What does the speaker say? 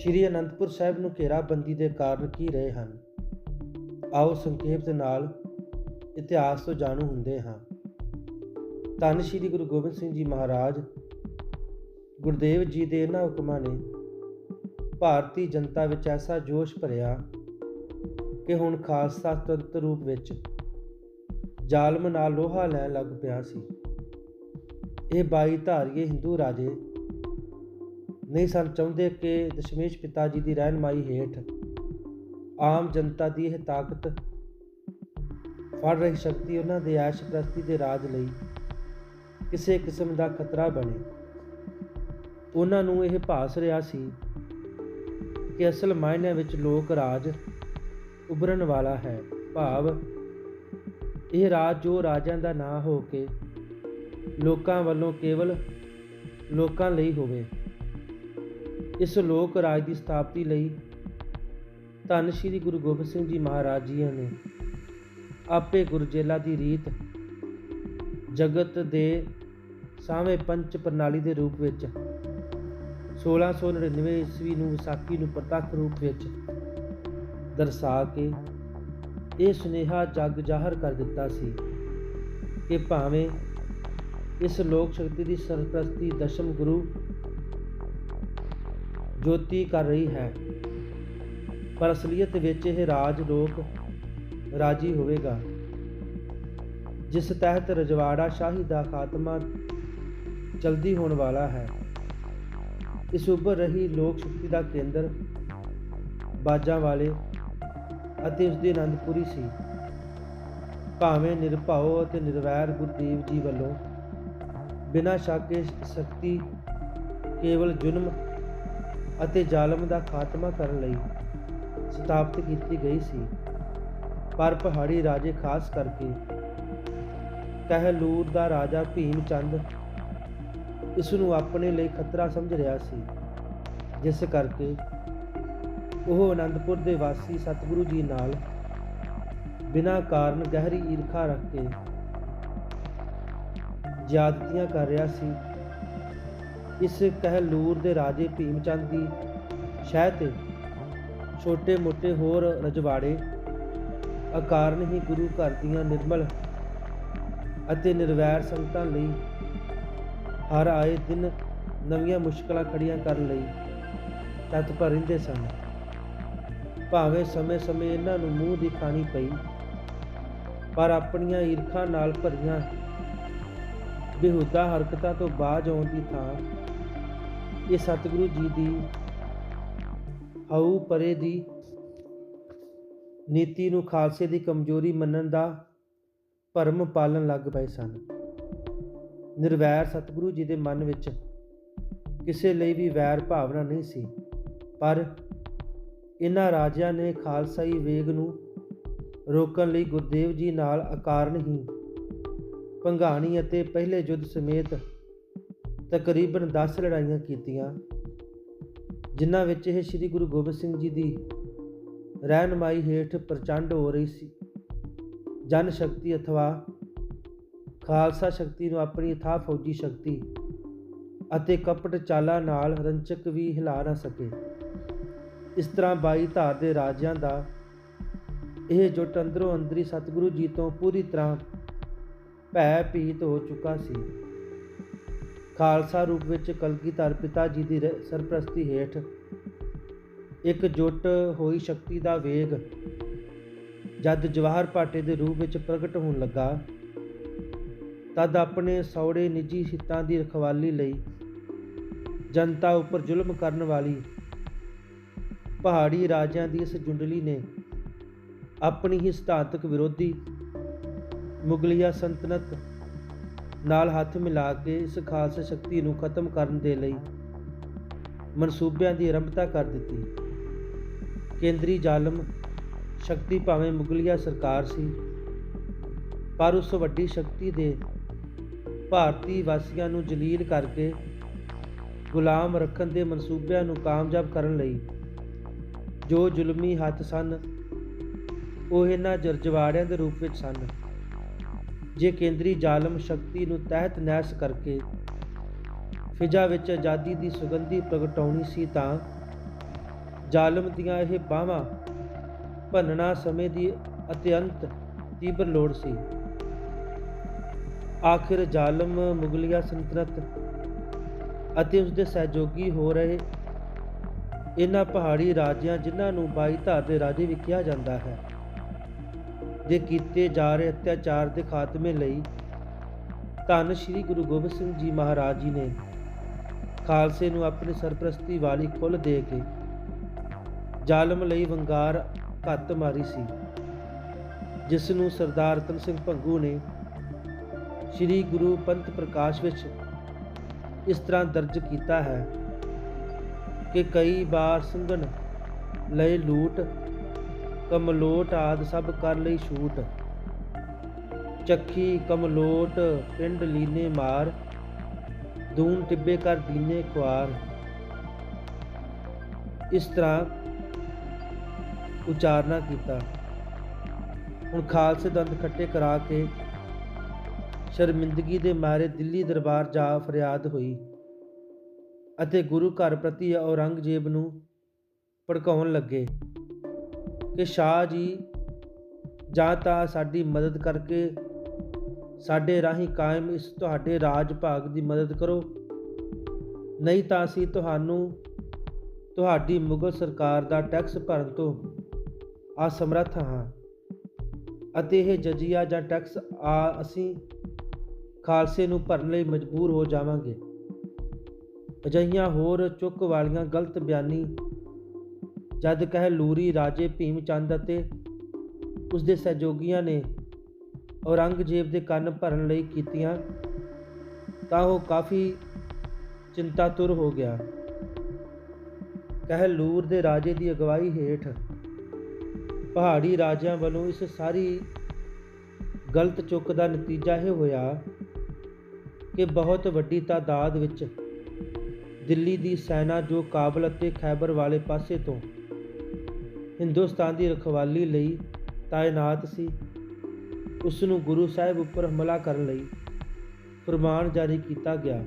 ਸ਼੍ਰੀ ਅਨੰਦਪੁਰ ਸਾਹਿਬ ਨੂੰ ਘੇਰਾਬੰਦੀ ਦੇ ਕਾਰਨ ਕੀ ਰਹੇ ਹਨ? ਆਓ ਸੰਖੇਪ ਦੇ ਨਾਲ ਇਤਿਹਾਸ ਤੋਂ ਜਾਣੂ ਹੁੰਦੇ ਹਾਂ। ਧੰਨ ਸ਼੍ਰੀ ਗੁਰੂ ਗੋਬਿੰਦ ਸਿੰਘ ਜੀ ਮਹਾਰਾਜ, ਗੁਰਦੇਵ ਜੀ ਦੇ ਇਹਨਾਂ ਹੁਕਮਾਂ ਨੇ ਭਾਰਤੀ ਜਨਤਾ ਵਿੱਚ ਐਸਾ ਜੋਸ਼ ਭਰਿਆ ਕਿ ਹੁਣ ਖਾਲਸਾ ਸੁਤੰਤਰ ਰੂਪ ਵਿੱਚ ਜ਼ਾਲਮ ਨਾਲ ਲੋਹਾ ਲੈਣ ਲੱਗ ਪਿਆ ਸੀ। ਇਹ ਬਾਈ ਧਾਰੀਏ ਹਿੰਦੂ ਰਾਜੇ ਨਹੀਂ ਸਨ, ਚਾਹੁੰਦੇ ਕਿ ਦਸ਼ਮੇਸ਼ ਪਿਤਾ ਜੀ ਦੀ ਰਹਿਨਮਾਈ ਹੇਠ ਆਮ ਜਨਤਾ ਦੀ ਇਹ ਤਾਕਤ ਫੜ ਰਹੀ ਸ਼ਕਤੀ ਉਹਨਾਂ ਦੇ ਐਸ਼ ਪ੍ਰਸਤੀ ਦੇ ਰਾਜ ਲਈ ਕਿਸੇ ਕਿਸਮ ਦਾ ਖਤਰਾ ਬਣੇ। ਉਹਨਾਂ ਨੂੰ ਇਹ ਭਾਸ ਰਿਹਾ ਸੀ ਕਿ ਅਸਲ ਮਾਇਨੇ ਵਿੱਚ ਲੋਕ ਰਾਜ ਉਭਰਨ ਵਾਲਾ ਹੈ। ਭਾਵ ਇਹ ਰਾਜ ਜੋ ਰਾਜਾਂ ਦਾ ਨਾ ਹੋ ਕੇ ਲੋਕਾਂ ਵੱਲੋਂ ਕੇਵਲ ਲੋਕਾਂ ਲਈ ਹੋਵੇ। ਇਸ ਲੋਕ ਰਾਜ ਦੀ ਸਥਾਪਤੀ ਲਈ ਧੰਨ ਸ਼੍ਰੀ ਗੁਰੂ ਗੋਬਿੰਦ ਸਿੰਘ ਜੀ ਮਹਾਰਾਜ ਜੀ ਨੇ ਆਪੇ ਗੁਰਜੇਲਾ ਦੀ ਰੀਤ ਜਗਤ ਦੇ ਸਾਵੇਂ ਪੰਚ ਪ੍ਰਣਾਲੀ ਦੇ ਰੂਪ ਵਿੱਚ 1699 ਈਸਵੀ ਨੂੰ ਵਿਸਾਖੀ ਨੂੰ ਪ੍ਰਤੱਖ ਰੂਪ ਵਿੱਚ ਦਰਸਾ ਕੇ ਇਹ ਸੁਨੇਹਾ ਜਗ ਜ਼ਾਹਰ ਕਰ ਦਿੱਤਾ ਸੀ ਕਿ ਭਾਵੇਂ ਇਸ ਲੋਕ ਸ਼ਕਤੀ ਦੀ ਸਰਪ੍ਰਸਤੀ ਦਸ਼ਮ ਗੁਰੂ ਜੋਤੀ ਕਰ ਰਹੀ ਹੈ। ਪਰ ਅਸਲੀਅਤ ਵਿੱਚ ਇਹ ਰਾਜ ਲੋਕ ਰਾਜੀ ਹੋਵੇਗਾ। ਜਿਸ ਤਹਿਤ ਰਜਵਾੜਾ ਸ਼ਾਹੀ ਦਾ ਖਾਤਮਾ ਜਲਦੀ ਹੋਣ ਵਾਲਾ ਹੈ, ਇਸ ਉੱਭਰ ਰਹੀ ਲੋਕ ਸ਼ਕਤੀ ਦਾ ਕੇਂਦਰ ਬਾਜਾਂ ਵਾਲੇ ਅਤੇ ਉਸ ਦੀ ਅਨੰਦਪੁਰੀ ਸੀ। ਭਾਵੇਂ ਨਿਰਭਉ ਅਤੇ ਨਿਰਵੈਰ ਗੁਰਦੇਵ ਜੀ ਵੱਲੋਂ ਬਿਨਾਂ ਸ਼ੱਕ ਇਹ ਸ਼ਕਤੀ ਕੇਵਲ ਜ਼ੁਲਮ ਅਤੇ ਜ਼ਾਲਮ ਦਾ ਖਾਤਮਾ ਕਰਨ ਲਈ ਸਥਾਪਿਤ ਕੀਤੀ ਗਈ ਸੀ। ਪਰ ਪਹਾੜੀ ਰਾਜੇ ਖਾਸ ਕਰਕੇ ਕਹਿਲੂਰ ਦਾ ਰਾਜਾ ਭੀਮ ਚੰਦ ਇਸ ਨੂੰ ਆਪਣੇ ਲਈ ਖਤਰਾ ਸਮਝ ਰਿਹਾ ਸੀ, ਜਿਸ ਕਰਕੇ ਉਹ ਅਨੰਦਪੁਰ ਦੇ ਵਾਸੀ ਸਤਿਗੁਰੂ ਜੀ ਨਾਲ ਬਿਨਾਂ ਕਾਰਨ ਗਹਿਰੀ ਈਰਖਾ ਰੱਖ ਕੇ ਜ਼ਿਆਦਤੀਆਂ ਕਰ ਰਿਹਾ ਸੀ। ਇਸ ਕਹਿਲੂਰ ਦੇ ਰਾਜੇ ਭੀਮਚੰਦ ਦੀ ਸ਼ਹਿ ਤੇ ਛੋਟੇ-ਮੋਟੇ ਹੋਰ ਰਜਵਾੜੇ, ਅਕਾਰਨ ਹੀ ਗੁਰੂ ਘਰ ਦੀਆਂ ਨਿਰਮਲ ਅਤੇ ਨਿਰਵੈਰ ਸੰਗਤਾਂ ਲਈ ਹਰ ਆਏ ਦਿਨ ਨਵੀਆਂ ਮੁਸ਼ਕਲਾਂ ਖੜੀਆਂ ਕਰਨ ਲਈ ਤਤਪਰ ਰਹਿੰਦੇ ਸਨ। ਭਾਵੇਂ ਸਮੇਂ-ਸਮੇਂ ਇਹਨਾਂ ਨੂੰ ਮੂੰਹ ਦੀ ਖਾਣੀ ਪਈ, ਪਰ ਆਪਣੀਆਂ ਈਰਖਾਂ ਨਾਲ ਭਰੀਆਂ ਬੇਹੂਦਾ ਹਰਕਤਾਂ ਤੋਂ ਬਾਜ ਆਉਣ ਦੀ ਥਾਂ ਇਹ ਸਤਿਗੁਰੂ ਜੀ ਦੀ ਹਾਉ ਪਰੇ ਦੀ ਨੀਤੀ ਨੂੰ ਖਾਲਸੇ ਦੀ ਕਮਜ਼ੋਰੀ ਮੰਨਣ ਦਾ ਭਰਮ ਪਾਲਣ ਲੱਗ ਪਏ ਸਨ। ਨਿਰਵੈਰ ਸਤਿਗੁਰੂ ਜੀ ਦੇ ਮਨ ਵਿੱਚ ਕਿਸੇ ਲਈ ਵੀ ਵੈਰ ਭਾਵਨਾ ਨਹੀਂ ਸੀ, ਪਰ ਇਹਨਾਂ ਰਾਜਿਆਂ ਨੇ ਖਾਲਸਾਈ ਵੇਗ ਨੂੰ ਰੋਕਣ ਲਈ ਗੁਰਦੇਵ ਜੀ ਨਾਲ ਅਕਾਰਨ ਹੀ ਭੰਗਾਣੀ ਅਤੇ ਪਹਿਲੇ ਯੁੱਧ ਸਮੇਤ ਤਕਰੀਬਨ 10 ਲੜਾਈਆਂ ਕੀਤੀਆਂ, ਜਿਨ੍ਹਾਂ ਵਿੱਚ ਇਹ ਸ੍ਰੀ ਗੁਰੂ ਗੋਬਿੰਦ ਸਿੰਘ ਜੀ ਦੀ ਰਹਿਨਮਾਈ ਹੇਠ ਪ੍ਰਚੰਡ ਹੋ ਰਹੀ ਸੀ। ਜਨ ਸ਼ਕਤੀ ਅਥਵਾ ਖਾਲਸਾ ਸ਼ਕਤੀ ਨੂੰ ਆਪਣੀ ਥਾਂ ਫੌਜੀ ਸ਼ਕਤੀ ਅਤੇ ਕਪਟ ਚਾਲਾਂ ਨਾਲ ਰੰਚਕ ਵੀ ਹਿਲਾ ਨਾ ਸਕੇ। ਇਸ ਤਰ੍ਹਾਂ ਬਾਈ ਧਾਰ ਦੇ ਰਾਜਿਆਂ ਦਾ ਇਹ ਜੁੱਟ ਅੰਦਰੋਂ ਅੰਦਰੀ ਸਤਿਗੁਰੂ ਜੀ ਤੋਂ ਪੂਰੀ ਤਰ੍ਹਾਂ ਭੈ ਭੀਤ ਹੋ ਚੁੱਕਾ ਸੀ। ਖਾਲਸਾ ਰੂਪ ਵਿੱਚ ਕਲਗੀਧਰ ਪਿਤਾ ਜੀ ਦੀ ਸਰਪ੍ਰਸਤੀ ਹੇਠ ਇੱਕ ਜੁੱਟ ਹੋਈ ਸ਼ਕਤੀ ਦਾ ਵੇਗ ਜਦ ਜਵਾਹਰ ਪਾਟੇ ਦੇ ਰੂਪ ਵਿੱਚ ਪ੍ਰਗਟ ਹੋਣ ਲੱਗਾ, ਤਦ ਆਪਣੇ ਸੌੜੇ ਨਿੱਜੀ ਹਿੱਤਾਂ ਦੀ ਰਖਵਾਲੀ ਲਈ ਜਨਤਾ ਉੱਪਰ ਜ਼ੁਲਮ ਕਰਨ ਵਾਲੀ ਪਹਾੜੀ ਰਾਜਿਆਂ ਦੀ ਇਸ ਜੁੰਡਲੀ ਨੇ ਆਪਣੀ ਹੀ ਸਿਧਾਂਤਕ ਵਿਰੋਧੀ ਮੁਗਲਿਆ ਸੰਤਨਤ ਨਾਲ ਹੱਥ ਮਿਲਾ ਕੇ ਇਸ ਖਾਲਸਾ ਸ਼ਕਤੀ ਨੂੰ ਖਤਮ ਕਰਨ ਦੇ ਲਈ ਮਨਸੂਬਿਆਂ ਦੀ ਆਰੰਭਤਾ ਕਰ ਦਿੱਤੀ। ਕੇਂਦਰੀ ਜ਼ਾਲਮ ਸ਼ਕਤੀ ਭਾਵੇਂ ਮੁਗਲਿਆ ਸਰਕਾਰ ਸੀ, ਪਰ ਉਸ ਵੱਡੀ ਸ਼ਕਤੀ ਦੇ ਭਾਰਤੀ ਵਾਸੀਆਂ ਨੂੰ ਜਲੀਲ ਕਰਕੇ ਗੁਲਾਮ ਰੱਖਣ ਦੇ ਮਨਸੂਬਿਆਂ ਨੂੰ ਕਾਮਯਾਬ ਕਰਨ ਲਈ ਜੋ ਜ਼ੁਲਮੀ ਹੱਥ ਸਨ, ਉਹ ਇਹਨਾਂ ਜਰਜਵਾੜਿਆਂ ਦੇ ਰੂਪ ਵਿੱਚ ਸਨ। ਜੇ ਕੇਂਦਰੀ ਜ਼ਾਲਮ ਸ਼ਕਤੀ ਨੂੰ ਤਹਿਤ ਨਹਿਸ ਕਰਕੇ ਫਿਜ਼ਾ ਵਿੱਚ ਆਜ਼ਾਦੀ ਦੀ ਸੁਗੰਧੀ ਪ੍ਰਗਟਾਉਣੀ ਸੀ ਤਾਂ ਜ਼ਾਲਮ ਦੀਆਂ ਇਹ ਬਾਹਾਂ ਭੰਨਣਾ ਸਮੇਂ ਦੀ ਅਤਿਅੰਤ ਤੀਬਰ ਲੋੜ ਸੀ। ਆਖਿਰ ਜ਼ਾਲਮ ਮੁਗਲਿਆ ਸੰਤਨਤ ਅਤੇ ਉਸ ਦੇ ਸਹਿਯੋਗੀ ਹੋ ਰਹੇ ਇਹਨਾਂ ਪਹਾੜੀ ਰਾਜਿਆਂ ਜਿਨ੍ਹਾਂ ਨੂੰ ਬਾਈ ਧਾਰ ਦੇ ਰਾਜੇ ਵੀ ਕਿਹਾ ਜਾਂਦਾ ਹੈ। ਦੇ ਕੀਤੇ ਜਾ ਰਹੇ ਅਤਿਆਚਾਰ ਦੇ ਖਾਤਮੇ ਲਈ ਧੰਨ ਸ੍ਰੀ ਗੁਰੂ ਗੋਬਿੰਦ ਸਿੰਘ ਜੀ ਮਹਾਰਾਜ ਜੀ ਨੇ ਖਾਲਸੇ ਨੂੰ ਆਪਣੀ ਸਰਪ੍ਰਸਤੀ ਵਾਲੀ ਖੁੱਲ੍ਹ ਦੇ ਕੇ ਜ਼ਾਲਮ ਲਈ ਵੰਗਾਰ ਘੱਤ ਮਾਰੀ ਸੀ, ਜਿਸ ਨੂੰ ਸਰਦਾਰ ਰਤਨ ਸਿੰਘ ਭੰਗੂ ਨੇ ਸ੍ਰੀ ਗੁਰੂ ਪੰਥ ਪ੍ਰਕਾਸ਼ ਵਿੱਚ ਇਸ ਤਰ੍ਹਾਂ ਦਰਜ ਕੀਤਾ ਹੈ ਕਿ ਕਈ ਵਾਰ ਸੰਗਣ ਲਈ ਲੂਟ ਕਮਲੋਟ ਆਦ ਸਭ ਕਰ ਲਈ ਛੂਟ। ਚੱਖੀ ਕਮਲੋਟ ਪਿੰਡ ਲੀਨੇ ਮਾਰ, ਦੂਨ ਟਿੱਬੇ ਕਰ ਦੀਨੇ ਖੁਆਰ। ਇਸ ਤਰ੍ਹਾਂ ਉਚਾਰਨਾ ਕੀਤਾ। ਹੁਣ ਖਾਲਸੇ ਦੰਦ ਖੱਟੇ ਕਰਾ ਕੇ ਸ਼ਰਮਿੰਦਗੀ ਦੇ ਮਾਰੇ ਦਿੱਲੀ ਦਰਬਾਰ ਜਾ ਫਰਿਆਦ ਹੋਈ ਅਤੇ ਗੁਰੂ ਘਰ ਪ੍ਰਤੀ ਔਰੰਗਜ਼ੇਬ ਨੂੰ ਭੜਕਾਉਣ ਲੱਗੇ। ਕਿ ਸ਼ਾਹ ਜੀ ਜਾਂ ਤਾਂ ਸਾਡੀ ਮਦਦ ਕਰਕੇ ਸਾਡੇ ਰਾਹੀਂ ਕਾਇਮ ਇਸ ਤੁਹਾਡੇ ਰਾਜ ਭਾਗ ਦੀ ਮਦਦ ਕਰੋ। ਨਹੀਂ ਤਾਂ ਅਸੀਂ ਤੁਹਾਨੂੰ, ਤੁਹਾਡੀ ਮੁਗਲ ਸਰਕਾਰ ਦਾ ਟੈਕਸ ਭਰਨ ਤੋਂ ਅਸਮਰੱਥ ਹਾਂ ਅਤੇ ਇਹ ਜਜ਼ੀਆ ਜਾਂ ਟੈਕਸ ਆ ਅਸੀਂ ਖਾਲਸੇ ਨੂੰ ਭਰਨ ਲਈ ਮਜਬੂਰ ਹੋ ਜਾਵਾਂਗੇ। ਅਜਿਹੀਆਂ ਹੋਰ ਚੁੱਕ ਵਾਲੀਆਂ ਗਲਤ ਬਿਆਨੀ ਜਦ ਕਹਿ ਲੂਰੀ ਰਾਜੇ ਭੀਮ ਚੰਦ ਅਤੇ ਉਸ ਦੇ ਸਹਿਯੋਗੀਆਂ ਨੇ ਔਰੰਗਜ਼ੇਬ ਦੇ ਕੰਨ ਭਰਨ ਲਈ ਕੀਤੀਆਂ, ਤਾਂ ਉਹ ਕਾਫੀ ਚਿੰਤਾਤੁਰ ਹੋ ਗਿਆ। ਕਹਿਲੂਰ ਦੇ ਰਾਜੇ ਦੀ ਅਗਵਾਈ ਹੇਠ ਪਹਾੜੀ ਰਾਜਿਆਂ ਵੱਲੋਂ ਇਸ ਸਾਰੀ ਗਲਤ ਚੁੱਕ ਦਾ ਨਤੀਜਾ ਇਹ ਹੋਇਆ ਕਿ ਬਹੁਤ ਵੱਡੀ ਤਾਦਾਦ ਵਿੱਚ ਦਿੱਲੀ ਦੀ ਸੈਨਾ ਜੋ ਕਾਬਲ ਅਤੇ ਖੈਬਰ ਵਾਲੇ ਪਾਸੇ ਤੋਂ ਹਿੰਦੁਸਤਾਨ ਦੀ ਰਖਵਾਲੀ ਲਈ ਤਾਇਨਾਤ ਸੀ। ਉਸ ਨੂੰ ਗੁਰੂ ਸਾਹਿਬ ਉੱਪਰ ਹਮਲਾ ਕਰਨ ਲਈ ਫਰਮਾਨ ਜਾਰੀ ਕੀਤਾ ਗਿਆ।